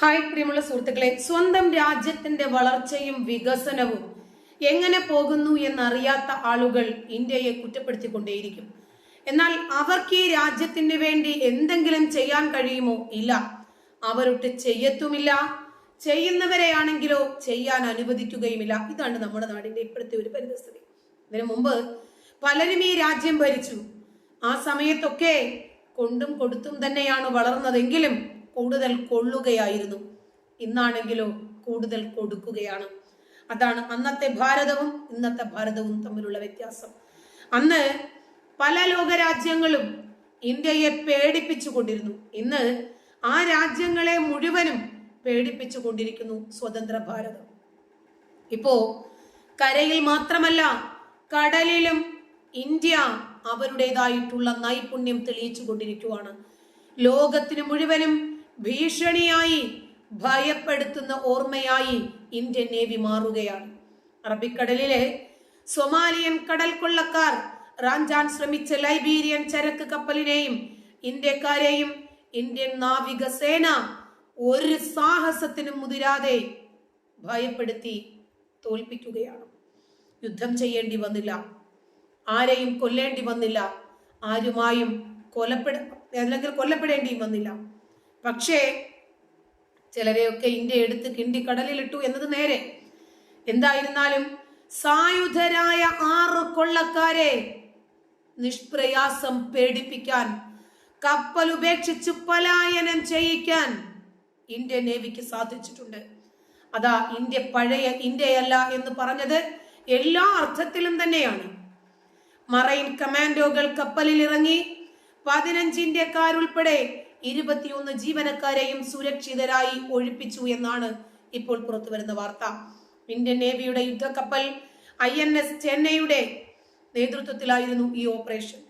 Hi പ്രിയമുള്ള സുഹൃത്തുക്കളെ. സ്വന്തം രാജ്യത്തിന്റെ വളർച്ചയും വികസനവും എങ്ങനെ പോകുന്നു എന്നറിയാത്ത ആളുകൾ ഇന്ത്യയെ കുറ്റപ്പെടുത്തിക്കൊണ്ടേയിരിക്കും. എന്നാൽ അവർക്ക് ഈ രാജ്യത്തിന് വേണ്ടി എന്തെങ്കിലും ചെയ്യാൻ കഴിയുമോ? ഇല്ല. അവരൊട്ട് ചെയ്യത്തുമില്ല. ചെയ്യുന്നവരെയാണെങ്കിലോ ചെയ്യാൻ അനുവദിക്കുകയുമില്ല. ഇതാണ് നമ്മുടെ നാടിന്റെ ഇപ്പോഴത്തെ ഒരു പരിതസ്ഥിതി. ഇതിനു മുമ്പ് പലരും ഈ രാജ്യം ഭരിച്ചു. ആ സമയത്തൊക്കെ കൊണ്ടും കൊടുത്തും തന്നെയാണ് വളർന്നതെങ്കിലും കൂടുതൽ കൊള്ളുകയായിരുന്നു. ഇന്നാണെങ്കിലോ കൂടുതൽ കൊടുക്കുകയാണ്. അതാണ് അന്നത്തെ ഭാരതവും ഇന്നത്തെ ഭാരതവും തമ്മിലുള്ള വ്യത്യാസം. അന്ന് പല ലോകരാജ്യങ്ങളും ഇന്ത്യയെ പേടിപ്പിച്ചു കൊണ്ടിരുന്നു ഇന്ന് ആ രാജ്യങ്ങളെ മുഴുവനും പേടിപ്പിച്ചു കൊണ്ടിരിക്കുന്നു സ്വതന്ത്ര ഭാരതം. ഇപ്പോ കരയിൽ മാത്രമല്ല കടലിലും ഇന്ത്യ അവരുടേതായിട്ടുള്ള നൈപുണ്യം തെളിയിച്ചു കൊണ്ടിരിക്കുവാണ് ലോകത്തിന് മുഴുവനും ഭീഷണിയായി ഭയപ്പെടുത്തുന്ന ഓർമ്മയായി ഇന്ത്യൻ നേവി മാറുകയാണ്. അറബിക്കടലിലെ സൊമാലിയൻ കടൽ കൊള്ളക്കാർ റാഞ്ചാൻ ശ്രമിച്ച ലൈബീരിയൻ ചരക്ക് കപ്പലിനെയും ഇന്ത്യക്കാരെയും ഇന്ത്യൻ നാവിക സേന ഒരു സാഹസത്തിനും മുതിരാതെ ഭയപ്പെടുത്തി തോൽപ്പിക്കുകയാണ്. യുദ്ധം ചെയ്യേണ്ടി വന്നില്ല. ആരെയും കൊല്ലേണ്ടി വന്നില്ല. ആരുമായും കൊലപ്പെട അല്ലെങ്കിൽ കൊല്ലപ്പെടേണ്ടിയും വന്നില്ല. പക്ഷേ ചിലരെയൊക്കെ ഇന്ത്യ എടുത്ത് കിണ്ടി കടലിലിട്ടു എന്നത് നേരെ. എന്തായിരുന്നാലും സായുധരായ ആറ് കൊള്ളക്കാരെ നിഷ്പ്രയാസം പേടിപ്പിക്കാൻ കപ്പൽ ഉപേക്ഷിച്ച് പലായനം ചെയ്യിക്കാൻ ഇന്ത്യൻ നേവിക്ക് സാധിച്ചിട്ടുണ്ട്. അതാ ഇന്ത്യ പഴയ ഇന്ത്യയല്ല എന്ന് പറഞ്ഞത് എല്ലാ അർത്ഥത്തിലും തന്നെയാണ്. മറൈൻ കമാൻഡോകൾ കപ്പലിൽ ഇറങ്ങി പതിനഞ്ച് ഇന്ത്യക്കാരുൾപ്പെടെ ഇരുപത്തിയൊന്ന് ജീവനക്കാരെയും സുരക്ഷിതരായി ഒഴിപ്പിച്ചു എന്നാണ് ഇപ്പോൾ പുറത്തു വരുന്ന വാർത്ത. ഇന്ത്യൻ നേവിയുടെ യുദ്ധക്കപ്പൽ ഐ എൻ എസ് ചെന്നൈയുടെ നേതൃത്വത്തിലായിരുന്നു ഈ ഓപ്പറേഷൻ.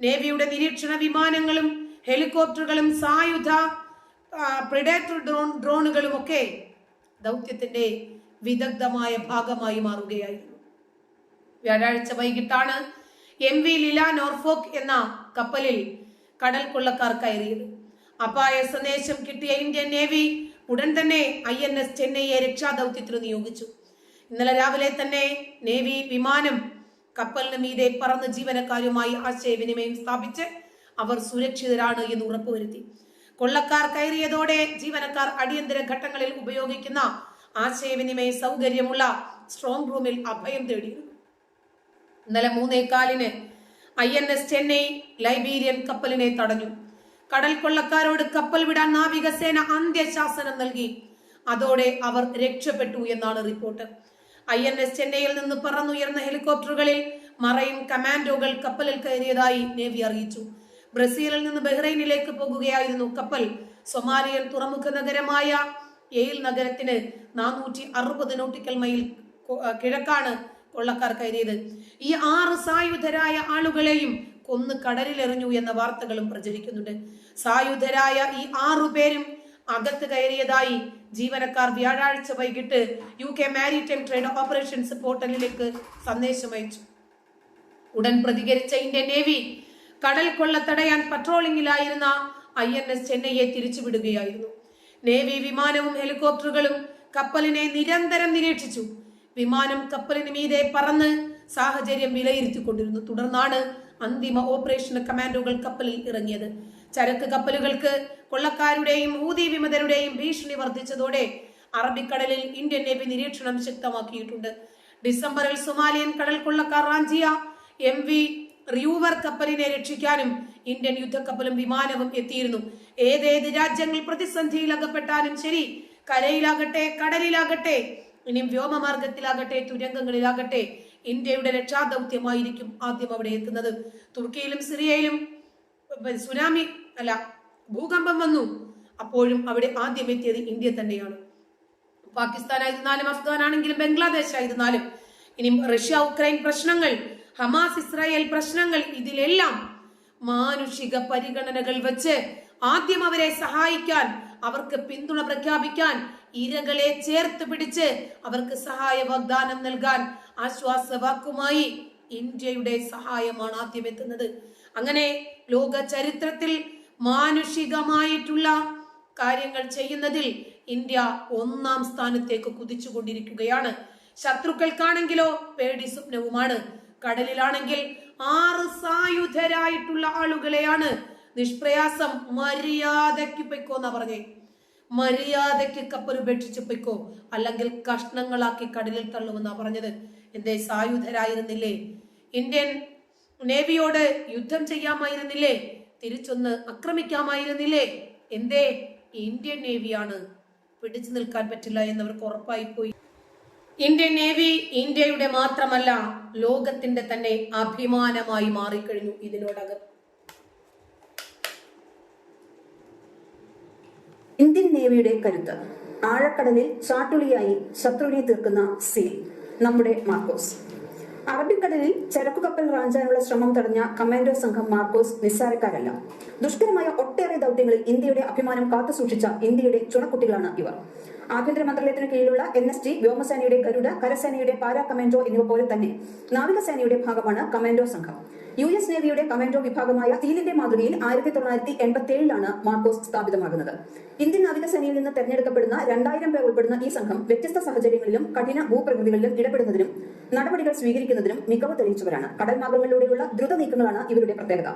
നേവിയുടെ നിരീക്ഷണ വിമാനങ്ങളും ഹെലികോപ്റ്ററുകളും സായുധ പ്രിഡേറ്റർ ഡ്രോൺ ഡ്രോണുകളും ഒക്കെ ദൗത്യത്തിന്റെ വിദഗ്ധമായ ഭാഗമായി മാറുകയായിരുന്നു. വ്യാഴാഴ്ച വൈകിട്ടാണ് എം വി ലില നോർഫോക്ക് എന്ന കപ്പലിൽ കടൽ കൊള്ളക്കാർ കയറിയത്. അപായ സന്ദേശം കിട്ടിയ ഇന്ത്യൻ നേവി ഉടൻ തന്നെ ഐ എൻ എസ് ചെന്നൈയെ രക്ഷാദൌത്യത്തിന് നിയോഗിച്ചു. ഇന്നലെ രാവിലെ തന്നെ നേവി വിമാനം കപ്പലിന് മീതെ പറന്ന് ജീവനക്കാരുമായി ആശയവിനിമയം സ്ഥാപിച്ച് അവർ സുരക്ഷിതരാണ് എന്ന് ഉറപ്പുവരുത്തി. കൊള്ളക്കാർ കയറിയതോടെ ജീവനക്കാർ അടിയന്തര ഘട്ടങ്ങളിൽ ഉപയോഗിക്കുന്ന ആശയവിനിമയ സൗകര്യമുള്ള സ്ട്രോങ് റൂമിൽ അഭയം തേടിയിരുന്നു. ഇന്നലെ മൂന്നേകാലിന് I N S Chennai Liberian കപ്പലിനെ തടഞ്ഞു. കടൽ കൊള്ളക്കാരോട് കപ്പൽ വിടാൻ നാവികസേന അന്ത്യശാസനം നൽകി. അതോടെ അവർ രക്ഷപ്പെട്ടു എന്നാണ് റിപ്പോർട്ട്. ഐ എൻ എസ് ചെന്നൈയിൽ നിന്ന് പറന്നുയർന്ന ഹെലികോപ്റ്ററുകളിൽ മറൈൻ കമാൻഡോകൾ കപ്പലിൽ കയറിയതായി നേവി അറിയിച്ചു. ബ്രസീലിൽ നിന്ന് ബഹ്റൈനിലേക്ക് പോകുകയായിരുന്നു കപ്പൽ. സൊമാലിയൻ തുറമുഖ നഗരമായ എയിൽ നഗരത്തിന് നാനൂറ്റി അറുപത് നോട്ടിക്കൽ മൈൽ കിഴക്കാണ് കൊള്ളക്കാർ കയറിയത്. ഈ ആറ് സായുധരായ ആളുകളെയും കൊന്ന് കടലിലെറിഞ്ഞു എന്ന വാർത്തകളും പ്രചരിക്കുന്നുണ്ട്. സായുധരായ ഈ ആറു പേരും അകത്ത് കയറിയതായി ജീവനക്കാർ വ്യാഴാഴ്ച വൈകിട്ട് U K maritime trade operations പോർട്ടലിലേക്ക് സന്ദേശം അയച്ചു. ഉടൻ പ്രതികരിച്ച ഇന്ത്യൻ നേവി കടൽ കൊള്ള തടയാൻ പട്രോളിംഗിലായിരുന്ന ഐ എൻ എസ് ചെന്നൈയെ തിരിച്ചുവിടുകയായിരുന്നു. നേവി വിമാനവും ഹെലികോപ്റ്ററുകളും കപ്പലിനെ നിരന്തരം നിരീക്ഷിച്ചു. വിമാനം കപ്പലിന് മീതെ പറന്ന് സാഹചര്യം വിലയിരുത്തിക്കൊണ്ടിരുന്നു. തുടർന്നാണ് അന്തിമ ഓപ്പറേഷൻ കമാൻഡോകൾ കപ്പലിൽ ഇറങ്ങിയത്. ചരക്ക് കപ്പലുകൾക്ക് കൊള്ളക്കാരുടെയും ഊതി വിമതരുടെയും ഭീഷണി വർദ്ധിച്ചതോടെ അറബിക്കടലിൽ ഇന്ത്യൻ നേവി നിരീക്ഷണം ശക്തമാക്കിയിട്ടുണ്ട്. ഡിസംബറിൽ സൊമാലിയൻ കടൽ കൊള്ളക്കാർ റാഞ്ചിയ എം വി റിയൂവർ കപ്പലിനെ രക്ഷിക്കാനും ഇന്ത്യൻ യുദ്ധക്കപ്പലും വിമാനവും എത്തിയിരുന്നു. ഏതേത് രാജ്യങ്ങൾ പ്രതിസന്ധിയിൽ അകപ്പെട്ടാലും ശരി കരയിലാകട്ടെ കടലിലാകട്ടെ ഇനിയും വ്യോമമാർഗത്തിലാകട്ടെ തുരങ്കങ്ങളിലാകട്ടെ ഇന്ത്യയുടെ രക്ഷാദൗത്യമായിരിക്കും ആദ്യം അവിടെ എത്തുന്നത്. തുർക്കിയിലും സിറിയയിലും സുനാമി അല്ല ഭൂകമ്പം വന്നു. അപ്പോഴും അവിടെ ആദ്യം എത്തിയത് ഇന്ത്യ തന്നെയാണ്. പാകിസ്ഥാൻ ആയിരുന്നാലും അഫ്ഗാൻ ആണെങ്കിലും ബംഗ്ലാദേശ് ആയിരുന്നാലും ഇനി റഷ്യ ഉക്രൈൻ പ്രശ്നങ്ങൾ ഹമാസ് ഇസ്രായേൽ പ്രശ്നങ്ങൾ ഇതിലെല്ലാം മാനുഷിക പരിഗണനകൾ വെച്ച് ആദ്യം അവരെ സഹായിക്കാൻ അവർക്ക് പിന്തുണ പ്രഖ്യാപിക്കാൻ ഇരകളെ ചേർത്ത് പിടിച്ച് അവർക്ക് സഹായ വാഗ്ദാനം നൽകാൻ ആശ്വാസവാക്കുമായി ഇന്ത്യയുടെ സഹായമാണ് ആദ്യം എത്തുന്നത് അങ്ങനെ ലോക ചരിത്രത്തിൽ മാനുഷികമായിട്ടുള്ള കാര്യങ്ങൾ ചെയ്യുന്നതിൽ ഇന്ത്യ ഒന്നാം സ്ഥാനത്തേക്ക് കുതിച്ചുകൊണ്ടിരിക്കുകയാണ്. ശത്രുക്കൾക്കാണെങ്കിലോ പേടി സ്വപ്നവുമാണ്. കടലിലാണെങ്കിൽ ആറ് സായുധരായിട്ടുള്ള ആളുകളെയാണ് നിഷ്പ്രയാസം മര്യാദയ്ക്ക് പൊയ്ക്കോ എന്നാ പറഞ്ഞേ. മര്യാദയ്ക്ക് കപ്പൽ ഉപേക്ഷിച്ച് പൊയ്ക്കോ. അല്ലെങ്കിൽ കഷ്ണങ്ങളാക്കി കടലിൽ തള്ളുമെന്നാ പറഞ്ഞത്. എന്തേ സായുധരായിരുന്നില്ലേ? ഇന്ത്യൻ നേവിയോട് യുദ്ധം ചെയ്യാമായിരുന്നില്ലേ? തിരിച്ചൊന്ന് ആക്രമിക്കാമായിരുന്നില്ലേ? എന്തേ ഇന്ത്യൻ നേവിയാണ്? പിടിച്ചു നിൽക്കാൻ പറ്റില്ല എന്നവർക്ക് ഉറപ്പായി പോയി ഇന്ത്യൻ നേവി ഇന്ത്യയുടെ മാത്രമല്ല ലോകത്തിന്റെ തന്നെ അഭിമാനമായി മാറിക്കഴിഞ്ഞു ഇതിനോടകം. ഇന്ത്യൻ നേവിയുടെ കരുത്ത് ആഴക്കടലിൽ ചാട്ടുളിയായി ശത്രുവിനെ തീർക്കുന്ന സീൽ. നമ്മുടെ മാർക്കോസ്. അറബിക്കടലിൽ ചരക്കു കപ്പൽ റാഞ്ചാനുള്ള ശ്രമം തടഞ്ഞ കമാൻഡോ സംഘം മാർക്കോസ് നിസ്സാരക്കാരല്ല. ദുഷ്കരമായ ഒട്ടേറെ ദൗത്യങ്ങളിൽ ഇന്ത്യയുടെ അഭിമാനം കാത്തുസൂക്ഷിച്ച ഇന്ത്യയുടെ ചുണക്കുട്ടികളാണ് ഇവർ. ആഭ്യന്തര മന്ത്രാലയത്തിന് കീഴിലുള്ള എൻ എസ് ടി വ്യോമസേനയുടെ ഗരുഡ കരസേനയുടെ പാരാ കമാൻഡോ എന്നിവ പോലെ തന്നെ നാവികസേനയുടെ ഭാഗമാണ് കമാൻഡോ സംഘം. യു എസ് നേവിയുടെ കമാൻഡോ വിഭാഗമായ സീലിന്റെ മാതൃകയിൽ ആയിരത്തി തൊള്ളായിരത്തി എൺപത്തി ഏഴിലാണ് മാർക്കോസ് സ്ഥാപിതമാകുന്നത്. ഇന്ത്യൻ നാവികസേനയിൽ നിന്ന് തെരഞ്ഞെടുക്കപ്പെടുന്ന രണ്ടായിരം പേർ ഉൾപ്പെടുന്ന ഈ സംഘം വ്യത്യസ്ത സാഹചര്യങ്ങളിലും കഠിന ഭൂപ്രകൃതികളിലും ഇടപെടുന്നതിനും നടപടികൾ സ്വീകരിക്കുന്നതിനും മികവ് തെളിയിച്ചവരാണ്. കടൽ മാർഗങ്ങളിലൂടെയുള്ള ദ്രുത നീക്കങ്ങളാണ് ഇവരുടെ പ്രത്യേകത.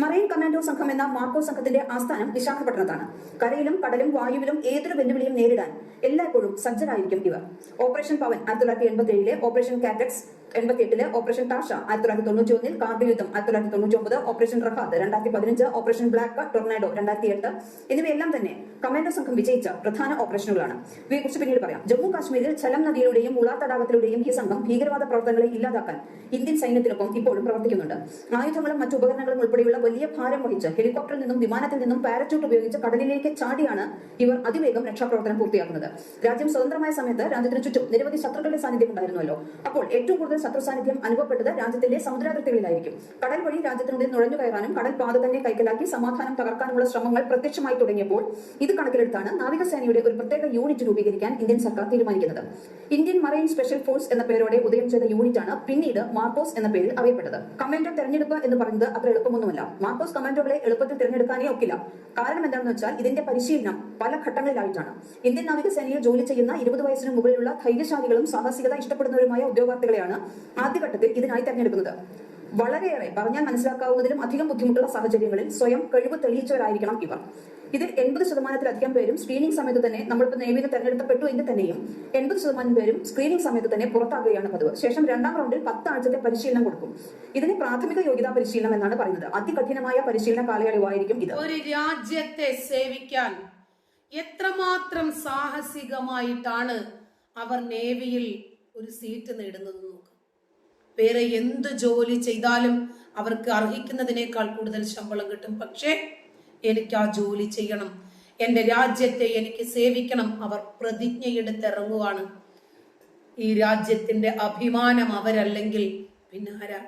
മറൈൻ കമാൻഡോ സംഘം എന്ന മാർക്കോ സംഘത്തിന്റെ ആസ്ഥാനം വിശാഖപട്ടണത്താണ്. കരയിലും കടലും വായുവിലും ഏതൊരു വെല്ലുവിളിയും നേരിടാൻ എല്ലായ്പ്പോഴും സജ്ജരായിരിക്കും ഇവർ. ഓപ്പറേഷൻ പവൻ ആയിരത്തി തൊള്ളായിരത്തി എൺപത്തി ഏഴിലെ ഓപ്പറേഷൻ കാറ്റക്സ് എൺപത്തി എട്ടിലെ ഓപ്പറേഷൻ ടാഷ ആയിരത്തി തൊള്ളായിരത്തി തൊണ്ണൂറ്റി ഒന്നിൽ കാർഗിൽ യുദ്ധം ആയിരത്തി തൊള്ളായിരത്തി തൊണ്ണൂറ്റി ഒമ്പത് ഓപ്പറേഷൻ റഹാദ് രണ്ടായിരത്തി പതിനഞ്ച് ഓപ്പറേഷൻ ബ്ലാക്ക് ടൊർണാഡോ രണ്ടായിരത്തി എട്ട് എന്നിവയെല്ലാം തന്നെ കമാൻഡോ സംഘം വിജയിച്ച പ്രധാന ഓപ്പറേഷനുകളാണ്. ഇവയെക്കുറിച്ച് പിന്നീട് പറയാം. ജമ്മു കാശ്മീരിൽ ചലം നദിയിലൂടെയും ഉളാ തടാകത്തിലൂടെയും ഈ സംഘം ഭീകരവാദ പ്രവർത്തനങ്ങളെ ഇല്ലാതാക്കാൻ ഇന്ത്യൻ സൈന്യത്തിനൊപ്പം ഇപ്പോഴും പ്രവർത്തിക്കുന്നുണ്ട്. ആയുധങ്ങളും മറ്റു ഉപകരണങ്ങളും ഉൾപ്പെടെയുള്ള വലിയ ഭാരം വഹിച്ച് ഹെലികോപ്റ്ററിൽ നിന്നും വിമാനത്തിൽ നിന്നും പാരച്യൂട്ട് ഉപയോഗിച്ച് കടലിലേക്ക് ചാടിയാണ് ഇവർ അതിവേഗം രക്ഷാപ്രവർത്തനം പൂർത്തിയാക്കുന്നത്. രാജ്യം സ്വതന്ത്രമായ സമയത്ത് രാജ്യത്തിന് ചുറ്റും നിരവധി ശത്രുക്കളുടെ സാന്നിധ്യം ഉണ്ടായിരുന്നല്ലോ. അപ്പോൾ ഏറ്റവും കൂടുതൽ ശത്രു സാന്നിധ്യം അനുഭവപ്പെട്ടത് രാജ്യത്തിന്റെ സമുദ്രാതിർത്തികളിലായിരിക്കും. കടൽ വഴി രാജ്യത്തിനുള്ളിൽ നുഴഞ്ഞു കയറാനും കടൽ പാത തന്നെ കൈക്കലാക്കി സമാധാനം തകർക്കാനുള്ള ശ്രമങ്ങൾ പ്രത്യക്ഷമായി തുടങ്ങിയപ്പോൾ ഇത് കണക്കിലെടുത്താണ് നാവികസേനയുടെ ഒരു പ്രത്യേക യൂണിറ്റ് രൂപീകരിക്കാൻ ഇന്ത്യൻ സർക്കാർ തീരുമാനിക്കുന്നത്. ഇന്ത്യൻ മറൈൻ സ്പെഷ്യൽ ഫോഴ്സ് എന്ന പേരോടെ ഉദയം ചെയ്ത യൂണിറ്റാണ് പിന്നീട് മാർക്കോസ് എന്ന പേരിൽ അറിയപ്പെട്ടത്. കമാൻഡർ തെരഞ്ഞെടുപ്പ് എന്ന് പറയുന്നത് അത്ര എളുപ്പമൊന്നുമല്ല. മാർക്കോസ് കമാൻഡോകളെ എളുപ്പത്തിൽ തിരഞ്ഞെടുക്കാനേ ഒക്കില്ല. കാരണം എന്താണെന്ന് വെച്ചാൽ ഇതിന്റെ പരിശീലനം പല ഘട്ടങ്ങളിലായിട്ടാണ്. ഇന്ത്യൻ നാവികസേനയിൽ ജോലി ചെയ്യുന്ന ഇരുപത് വയസ്സിന് മുകളിലുള്ള ധൈര്യശാലികളും സാഹസികത ഇഷ്ടപ്പെടുന്നവരുമായ ഉദ്യോഗാർത്ഥികളെയാണ് ആദ്യഘട്ടത്തിൽ ഇതിനായി തെരഞ്ഞെടുക്കുന്നത്. വളരെയേറെ പറഞ്ഞാൽ മനസ്സിലാക്കാവുന്നതിലും അധികം ബുദ്ധിമുട്ടുള്ള സാഹചര്യങ്ങളിൽ സ്വയം കഴിവ് തെളിയിച്ചവരായിരിക്കണം ഇവർ. ഇതിൽ എൺപത് ശതമാനത്തിലധികം പേരും സ്ക്രീനിംഗ് സമയത്ത് തന്നെ നമ്മളിപ്പോൾ നേവിയിൽ തെരഞ്ഞെടുക്കപ്പെട്ടു എങ്കിൽ തന്നെയും എൺപത് ശതമാനം പേരും സ്ക്രീനിംഗ് സമയത്ത് തന്നെ പുറത്താകുകയാണ് പതിവ്. ശേഷം രണ്ടാം റൗണ്ടിൽ പത്ത് ആഴ്ചത്തെ പരിശീലനം കൊടുക്കും. ഇതിന് പ്രാഥമിക യോഗ്യതാ പരിശീലനം എന്നാണ് പറയുന്നത്. അതികഠിനമായ പരിശീലന കാലയളവായിരിക്കും ഇത്. ഒരു രാജ്യത്തെ സേവിക്കാൻ എത്രമാത്രം സാഹസികമായിട്ടാണ് അവർ നേവിയിൽ ഒരു സീറ്റ് നേടുന്നത് നോക്കാം വേറെ എന്ത് ജോലി ചെയ്താലും അവർക്ക് അർഹിക്കുന്നതിനേക്കാൾ കൂടുതൽ ശമ്പളം കിട്ടും. പക്ഷേ എനിക്ക് ആ ജോലി ചെയ്യണം. എന്റെ രാജ്യത്തെ എനിക്ക് സേവിക്കണം. അവർ പ്രതിജ്ഞയെടുത്തിറങ്ങുവാണ്. ഈ രാജ്യത്തിന്റെ അഭിമാനം അവരല്ലെങ്കിൽ പിന്നെ ആരാ?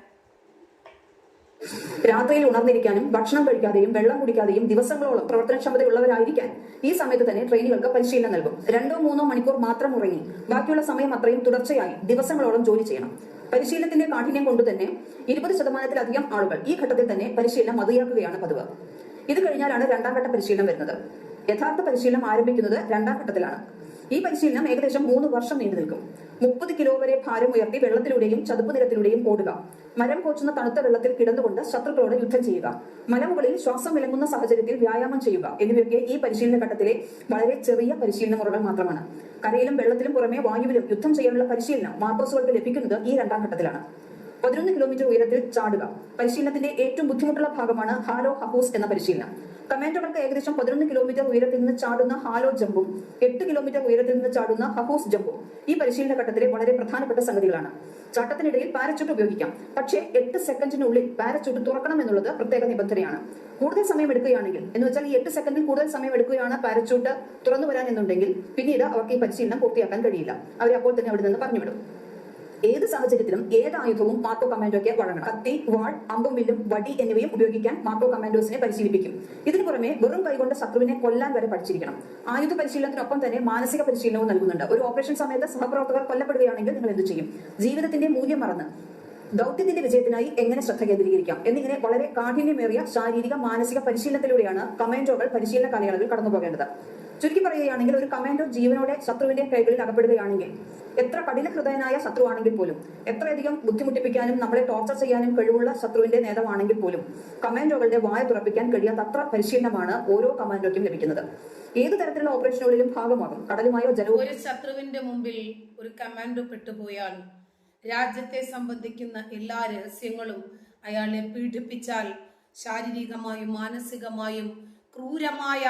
രാത്രിയിൽ ഉണർന്നിരിക്കാനും ഭക്ഷണം കഴിക്കാതെയും വെള്ളം കുടിക്കാതെയും ദിവസങ്ങളോളം പ്രവർത്തനക്ഷമതയുള്ളവരായിരിക്കാൻ ഈ സമയത്ത് തന്നെ ട്രെയിനുകൾക്ക് പരിശീലനം നൽകും. രണ്ടോ മൂന്നോ മണിക്കൂർ മാത്രം ഉറങ്ങി. ബാക്കിയുള്ള സമയം അത്രയും തുടർച്ചയായി ദിവസങ്ങളോളം ജോലി ചെയ്യണം. പരിശീലനത്തിന്റെ കാഠിന്യം കൊണ്ട് തന്നെ ഇരുപത് ശതമാനത്തിലധികം ആളുകൾ ഈ ഘട്ടത്തിൽ തന്നെ പരിശീലനം മതിയാക്കുകയാണ് പതിവ്. ഇത് കഴിഞ്ഞാലാണ് രണ്ടാം ഘട്ട പരിശീലനം വരുന്നത്. യഥാർത്ഥ പരിശീലനം ആരംഭിക്കുന്നത് രണ്ടാം ഘട്ടത്തിലാണ്. ഈ പരിശീലനം ഏകദേശം മൂന്ന് വർഷം നീണ്ടു നിൽക്കും. മുപ്പത് കിലോ വരെ ഭാരം ഉയർത്തി വെള്ളത്തിലൂടെയും ചതുപ്പ് നിരത്തിലൂടെയും ഓടുക. മരം കോച്ചുന്ന തണുത്ത വെള്ളത്തിൽ കിടന്നുകൊണ്ട് ശത്രുക്കളോട് യുദ്ധം ചെയ്യുക. മലമുകളിൽ ശ്വാസം വിലങ്ങുന്ന സാഹചര്യത്തിൽ വ്യായാമം ചെയ്യുക. എന്നിവയൊക്കെ ഈ പരിശീലന ഘട്ടത്തിലെ വളരെ ചെറിയ പരിശീലന മുറകൾ മാത്രമാണ്. കരയിലും വെള്ളത്തിലും പുറമെ വായുവിലും യുദ്ധം ചെയ്യാനുള്ള പരിശീലനം മാർക്കോസുകൾക്ക് ലഭിക്കുന്നത് ഈ രണ്ടാം ഘട്ടത്തിലാണ്. പതിനൊന്ന് കിലോമീറ്റർ ഉയരത്തിൽ ചാടുക. പരിശീലനത്തിന്റെ ഏറ്റവും ബുദ്ധിമുട്ടുള്ള ഭാഗമാണ് ഹാലോ ഹഹൂസ് എന്ന പരിശീലനം. കമാൻഡോകൾക്ക് ഏകദേശം പതിനൊന്ന് കിലോമീറ്റർ ഉയരത്തിൽ നിന്ന് ചാടുന്ന ഹാലോ ജമ്പും എട്ട് കിലോമീറ്റർ ഉയരത്തിൽ നിന്ന് ചാടുന്ന ഹഹൂസ് ജമ്പും ഈ പരിശീലന ഘട്ടത്തിലെ വളരെ പ്രധാനപ്പെട്ട സംഗതികളാണ്. ചാട്ടത്തിനിടയിൽ പാരച്യൂട്ട് ഉപയോഗിക്കാം. പക്ഷേ എട്ട് സെക്കൻഡിനുള്ളിൽ പാരച്യൂട്ട് തുറക്കണം എന്നുള്ളത് പ്രത്യേക നിബന്ധനയാണ്. കൂടുതൽ സമയം എടുക്കുകയാണെങ്കിൽ എന്ന് വെച്ചാൽ ഈ എട്ട് സെക്കൻഡിൽ കൂടുതൽ സമയം എടുക്കുകയാണ് പാരച്യൂട്ട് തുറന്നു വരാൻ എന്നുണ്ടെങ്കിൽ പിന്നീട് അവർക്ക് ഈ പരിശീലനം പൂർത്തിയാക്കാൻ കഴിയില്ല. അവരെ അപ്പോൾ തന്നെ അവിടെ നിന്ന് പറഞ്ഞുവിടും. ഏത് സാഹചര്യത്തിലും ഏത് ആയുധവും മാർക്കോ കമാൻഡോയ്ക്ക് വഴങ്ങണം. കത്തി വാൾ അമ്പും വില്ലും വടി എന്നിവയും ഉപയോഗിക്കാൻ മാർക്കോ കമാൻഡോസിനെ പരിശീലിപ്പിക്കും. ഇതിനു പുറമെ വെറും കൈകൊണ്ട് ശത്രുവിനെ കൊല്ലാൻ വരെ പഠിച്ചിരിക്കണം. ആയുധ പരിശീലനത്തിനൊപ്പം തന്നെ മാനസിക പരിശീലനവും നൽകുന്നുണ്ട്. ഒരു ഓപ്പറേഷൻ സമയത്ത് സഹപ്രവർത്തകർ കൊല്ലപ്പെടുകയാണെങ്കിൽ നിങ്ങൾ എന്ത് ചെയ്യും? ജീവിതത്തിന്റെ മൂല്യം മറന്ന് ദൗത്യത്തിന്റെ വിജയത്തിനായി എങ്ങനെ ശ്രദ്ധ കേന്ദ്രീകരിക്കാം? എന്നിങ്ങനെ വളരെ കാഠിന്യമേറിയ ശാരീരിക മാനസിക പരിശീലനത്തിലൂടെയാണ് കമാൻഡോകൾ പരിശീലന കാലയളവിൽ കടന്നുപോകേണ്ടത്. ചുരുക്കി പറയുകയാണെങ്കിൽ ഒരു കമാൻഡോ ജീവനോടെ ശത്രുവിന്റെ കൈകളിൽ അകപ്പെടുകയാണെങ്കിൽ എത്ര കഠിന ഹൃദയനായ ശത്രുവാണെങ്കിൽ പോലും എത്രയധികം ബുദ്ധിമുട്ടിപ്പിക്കാനും നമ്മളെ ടോർച്ചർ ചെയ്യാനും കഴിവുള്ള ശത്രുവിന്റെ നേതാവാണെങ്കിൽ പോലും കമാൻഡോകളുടെ വായ തുറപ്പിക്കാൻ കഴിയാത്തത്ര പരിശീലനമാണ് ഓരോ കമാൻഡോയ്ക്കും ലഭിക്കുന്നത്. ഏത് തരത്തിലുള്ള ഓപ്പറേഷനുകളിലും ഭാഗമാകും. കടലുമായോ ജലവും ഒരു ശത്രുവിന്റെ മുമ്പിൽ ഒരു കമാൻഡോ പെട്ടുപോയാൽ രാജ്യത്തെ സംബന്ധിക്കുന്ന എല്ലാ രഹസ്യങ്ങളും അയാളെ പീഡിപ്പിച്ചാൽ ശാരീരികമായും മാനസികമായും ക്രൂരമായ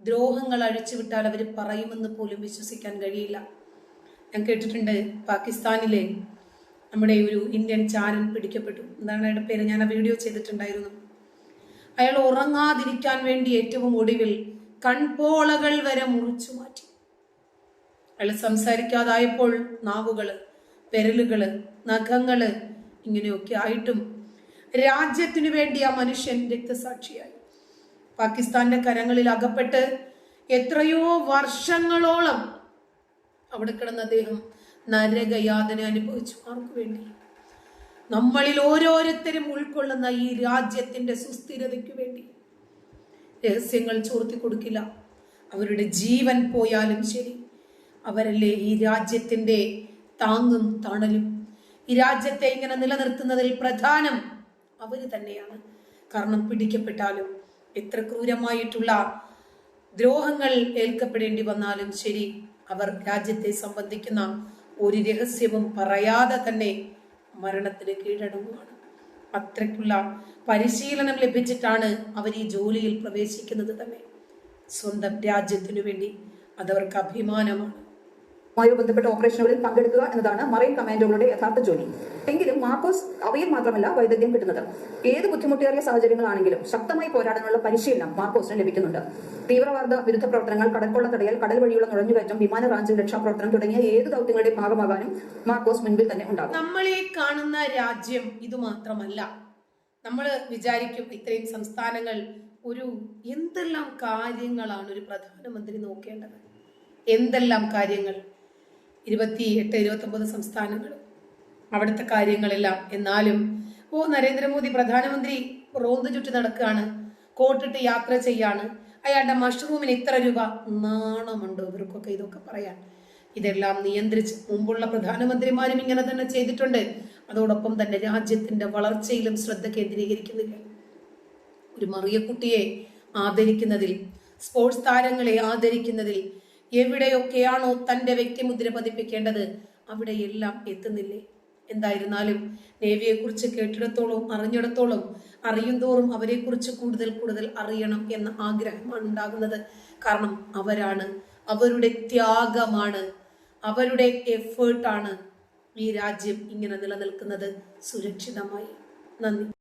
ദ്രോഹങ്ങൾ അഴിച്ചുവിട്ടാൽ അവർ പറയുമെന്ന് പോലും വിശ്വസിക്കാൻ കഴിയില്ല. ഞാൻ കേട്ടിട്ടുണ്ട് പാകിസ്ഥാനിലെ നമ്മുടെ ഒരു ഇന്ത്യൻ ചാരൻ പിടിക്കപ്പെട്ടു. എന്താണ് അയാളുടെ പേര്? ഞാൻ ആ വീഡിയോ ചെയ്തിട്ടുണ്ടായിരുന്നു. അയാൾ ഉറങ്ങാതിരിക്കാൻ വേണ്ടി ഏറ്റവും ഒടുവിൽ കൺപോളകൾ വരെ മുറിച്ചു മാറ്റി അയാൾ സംസാരിക്കാതായപ്പോൾ നാവുകൾ വിരലുകൾ നഖങ്ങൾ ഇങ്ങനെയൊക്കെ ആയിട്ടും രാജ്യത്തിനു വേണ്ടി ആ മനുഷ്യൻ രക്തസാക്ഷിയായി. പാകിസ്ഥാന്റെ കരങ്ങളിൽ അകപ്പെട്ട് എത്രയോ വർഷങ്ങളോളം അവിടെ കിടന്ന അദ്ദേഹം നരകയാതന അനുഭവിച്ചു. ആർക്കു വേണ്ടി? നമ്മളിൽ ഓരോരുത്തരും ഉൾക്കൊള്ളുന്ന ഈ രാജ്യത്തിന്റെ സുസ്ഥിരതയ്ക്ക് വേണ്ടി. രഹസ്യങ്ങൾ ചോർത്തി കൊടുക്കില്ല. അവരുടെ ജീവൻ പോയാലും ശരി. അവരല്ലേ ഈ രാജ്യത്തിന്റെ താങ്ങും തണലും. ഈ രാജ്യത്തെ ഇങ്ങനെ നിലനിർത്തുന്നതിൽ പ്രധാനം അവർ തന്നെയാണ്. കാരണം പിടിക്കപ്പെട്ടാലും എത്ര ക്രൂരമായിട്ടുള്ള ദ്രോഹങ്ങൾ ഏൽക്കപ്പെടേണ്ടി വന്നാലും ശരി അവർ രാജ്യത്തെ സംബന്ധിക്കുന്ന ഒരു രഹസ്യവും പറയാതെ തന്നെ മരണത്തിന് കീഴടങ്ങുകയാണ് അത്രയ്ക്കുള്ള പരിശീലനം ലഭിച്ചിട്ടാണ് അവർ ഈ ജോലിയിൽ പ്രവേശിക്കുന്നത് തന്നെ. സ്വന്തം രാജ്യത്തിനു വേണ്ടി അതവർക്ക് അഭിമാനമാണ്. മായി ബന്ധപ്പെട്ട ഓപ്പറേഷനുകളിൽ പങ്കെടുക്കുക എന്നതാണ് മറൈൻ കമാൻഡോകളുടെ യഥാർത്ഥ ജോലി. എങ്കിലും മാർക്കോസ് അവയിൽ മാത്രമല്ല വൈദഗ്ധ്യം കിട്ടുന്നത്. ഏത് ബുദ്ധിമുട്ടേറിയ സാഹചര്യങ്ങളാണെങ്കിലും ശക്തമായി പോരാടാനുള്ള പരിശീലനം മാർക്കോസിന് ലഭിക്കുന്നുണ്ട്. തീവ്രവാദ വിരുദ്ധ പ്രവർത്തനങ്ങൾ കടൽക്കൊള്ള തടയൽ കടൽ വഴിയുള്ള നുഴഞ്ഞുകയറ്റം വിമാന റാഞ്ചിൽ രക്ഷാപ്രവർത്തനം തുടങ്ങിയ ഏത് ദൗത്യങ്ങളുടെ ഭാഗമാകാനും മാർക്കോസ് മുൻപിൽ തന്നെ ഉണ്ടാകും. നമ്മളെ കാണുന്ന രാജ്യം ഇത് മാത്രമല്ല. നമ്മൾ വിചാരിക്കും ഇത്രയും സംസ്ഥാനങ്ങൾ ഒരു എന്തെല്ലാം കാര്യങ്ങളാണ് ഒരു പ്രധാനമന്ത്രി നോക്കേണ്ടത്? എന്തെല്ലാം കാര്യങ്ങൾ? ഇരുപത്തി എട്ട് ഇരുപത്തി ഒമ്പത് സംസ്ഥാനങ്ങൾ. അവിടുത്തെ കാര്യങ്ങളെല്ലാം എന്നാലും ഓ നരേന്ദ്രമോദി പ്രധാനമന്ത്രി റോന്ത് ചുറ്റി നടക്കുകയാണ്. കോട്ടിട്ട് യാത്ര ചെയ്യാണ്. അയാളുടെ മഷ്റൂമിന് ഇത്ര രൂപ നാണമുണ്ടോ? ഇവർക്കൊക്കെ ഇതൊക്കെ പറയാൻ. ഇതെല്ലാം നിയന്ത്രിച്ച് മുമ്പുള്ള പ്രധാനമന്ത്രിമാരും ഇങ്ങനെ തന്നെ ചെയ്തിട്ടുണ്ട്. അതോടൊപ്പം തന്നെ രാജ്യത്തിന്റെ വളർച്ചയിലും ശ്രദ്ധ കേന്ദ്രീകരിക്കുന്നില്ല. ഒരു മറിയക്കുട്ടിയെ ആദരിക്കുന്നതിൽ സ്പോർട്സ് താരങ്ങളെ ആദരിക്കുന്നതിൽ എവിടെയൊക്കെയാണോ തന്റെ വ്യക്തിമുദ്ര പതിപ്പിക്കേണ്ടത്? അവിടെയെല്ലാം എത്തുന്നില്ലേ? എന്തായിരുന്നാലും നേവിയെ കുറിച്ച് കേട്ടിടത്തോളം അറിഞ്ഞിടത്തോളം അറിയുന്തോറും അവരെക്കുറിച്ച് കൂടുതൽ കൂടുതൽ അറിയണം എന്ന ആഗ്രഹമാണ് ഉണ്ടാകുന്നത്. കാരണം അവരാണ് അവരുടെ ത്യാഗമാണ് അവരുടെ എഫേർട്ടാണ് ഈ രാജ്യം ഇങ്ങനെ നിലനിൽക്കുന്നത്. സുരക്ഷിതമായി. നന്ദി.